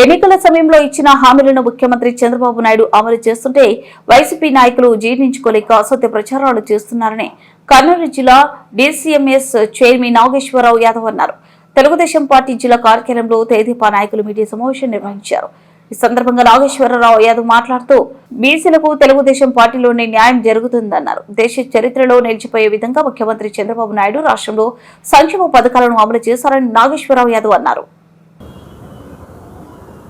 ఎన్నికల సమయంలో ఇచ్చిన హామీలను ముఖ్యమంత్రి చంద్రబాబు నాయుడు అమలు చేస్తుంటే వైసీపీ నాయకులు జీర్ణించుకోలేక అసత్య ప్రచారాలు చేస్తున్నారని కర్నూలు జిల్లా డిసిఎంఎస్ చైర్మన్ నాగేశ్వరరావు యాదవ్ అన్నారు. తెలుగుదేశం పార్టీ జిల్లా కార్యాలయంలో తేదీపా నాయకులు మీడియా సమావేశం నిర్వహించారు. ఈ సందర్భంగా నాగేశ్వరరావు యాదవ్ మాట్లాడుతూ బీసీలకు తెలుగుదేశం పార్టీలోనే న్యాయం జరుగుతుందన్నారు. దేశ చరిత్రలో నిలిచిపోయే విధంగా ముఖ్యమంత్రి చంద్రబాబు నాయుడు రాష్ట్రంలో సంక్షేమ పథకాలను అమలు చేశారని నాగేశ్వరరావు యాదవ్ అన్నారు.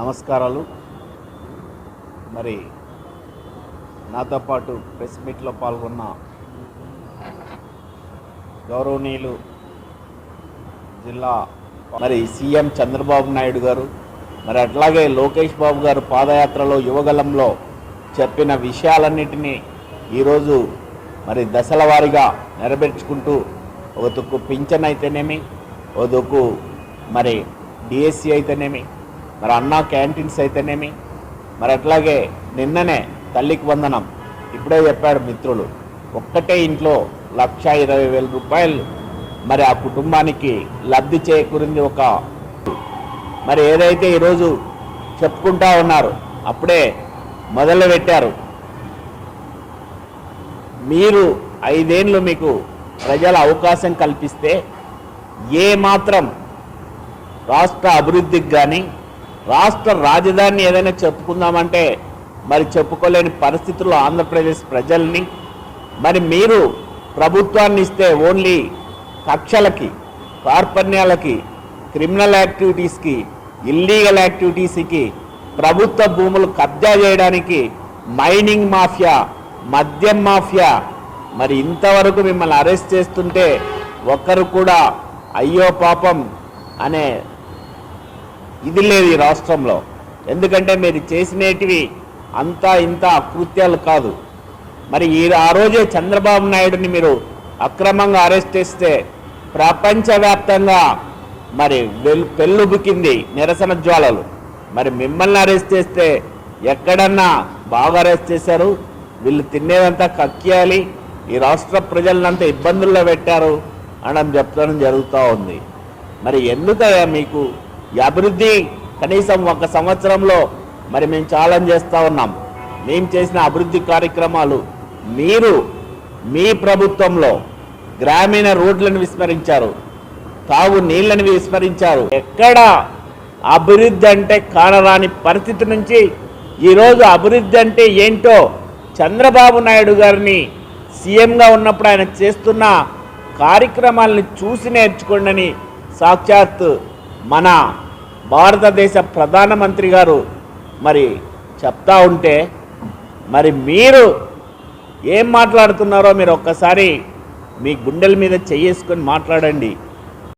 నమస్కారాలు. మరి నాతో పాటు ప్రెస్ మీట్లో పాల్గొన్న గౌరవనీయులు జిల్లా మరి సీఎం చంద్రబాబు నాయుడు గారు మరి అట్లాగే లోకేష్ బాబు గారు పాదయాత్రలో యువగలంలో చెప్పిన విషయాలన్నిటినీ ఈరోజు మరి దశల వారీగా నెరవేర్చుకుంటూ ఒక తుక్కు పింఛన్ అయితేనేమి ఒక దుక్కు మరి డిఎస్సి అయితేనేమి మరి అన్నా క్యాంటీన్స్ అయితేనేమి? మరి అట్లాగే నిన్ననే తల్లికి వందనం. ఇప్పుడే చెప్పాడు మిత్రులు ఒక్కటే ఇంట్లో లక్ష ఇరవై వేల రూపాయలు. మరి ఆ కుటుంబానికి లబ్ధి చేకూరింది ఒక మరి ఏదైతే ఈరోజు చెప్పుకుంటా ఉన్నారు అప్పుడే మొదలు పెట్టారు. మీరు ఐదేళ్ళు మీకు ప్రజల అవకాశం కల్పిస్తే ఏ మాత్రం రాష్ట్ర అభివృద్ధికి కానీ రాష్ట్ర రాజధాని ఏదైనా చెప్పుకుందామంటే మరి చెప్పుకోలేని పరిస్థితుల్లో ఆంధ్రప్రదేశ్ ప్రజల్ని మరి మీరు ప్రభుత్వాన్ని ఇస్తే ఓన్లీ కక్షలకి కార్పణ్యాలకి క్రిమినల్ యాక్టివిటీస్కి ఇల్లీగల్ యాక్టివిటీస్కి ప్రభుత్వ భూములు కబ్జా చేయడానికి మైనింగ్ మాఫియా మద్యం మాఫియా మరి ఇంతవరకు మిమ్మల్ని అరెస్ట్ చేస్తుంటే ఒక్కరు కూడా అయ్యో పాపం అనే ఇది లేదు ఈ రాష్ట్రంలో. ఎందుకంటే మీరు చేసినటివి అంతా ఇంత అకృత్యాలు కాదు. మరి ఈ ఆ రోజే చంద్రబాబు నాయుడుని మీరు అక్రమంగా అరెస్ట్ చేస్తే ప్రపంచవ్యాప్తంగా మరి పెళ్ళుబుకింది నిరసన జ్వాలలు. మరి మిమ్మల్ని అరెస్ట్ చేస్తే ఎక్కడన్నా బాగా అరెస్ట్ చేశారు? వీళ్ళు తినేదంతా కక్కియాలి. ఈ రాష్ట్ర ప్రజలనంతా ఇబ్బందుల్లో పెట్టారు. అనడం చెప్తాను జరుగుతూ ఉంది. మరి ఎందుకయ్యా మీకు ఈ అభివృద్ధి కనీసం ఒక సంవత్సరంలో మరి మేము ఛాలెంజ్ చేస్తూ ఉన్నాం. మేము చేసిన అభివృద్ధి కార్యక్రమాలు మీరు మీ ప్రభుత్వంలో గ్రామీణ రోడ్లను విస్మరించారు. తాగు నీళ్ళను విస్మరించారు. ఎక్కడ అభివృద్ధి అంటే కానరాని పరిస్థితి నుంచి ఈరోజు అభివృద్ధి అంటే ఏంటో చంద్రబాబు నాయుడు గారిని సీఎంగా ఉన్నప్పుడు ఆయన చేస్తున్న కార్యక్రమాలను చూసి నేర్చుకోండి సాక్షాత్ మన భారతదేశ ప్రధానమంత్రి గారు మరి చెప్తా ఉంటే మరి మీరు ఏం మాట్లాడుతున్నారో మీరు ఒక్కసారి మీ గుండెల మీద చెయ్యేసుకొని మాట్లాడండి.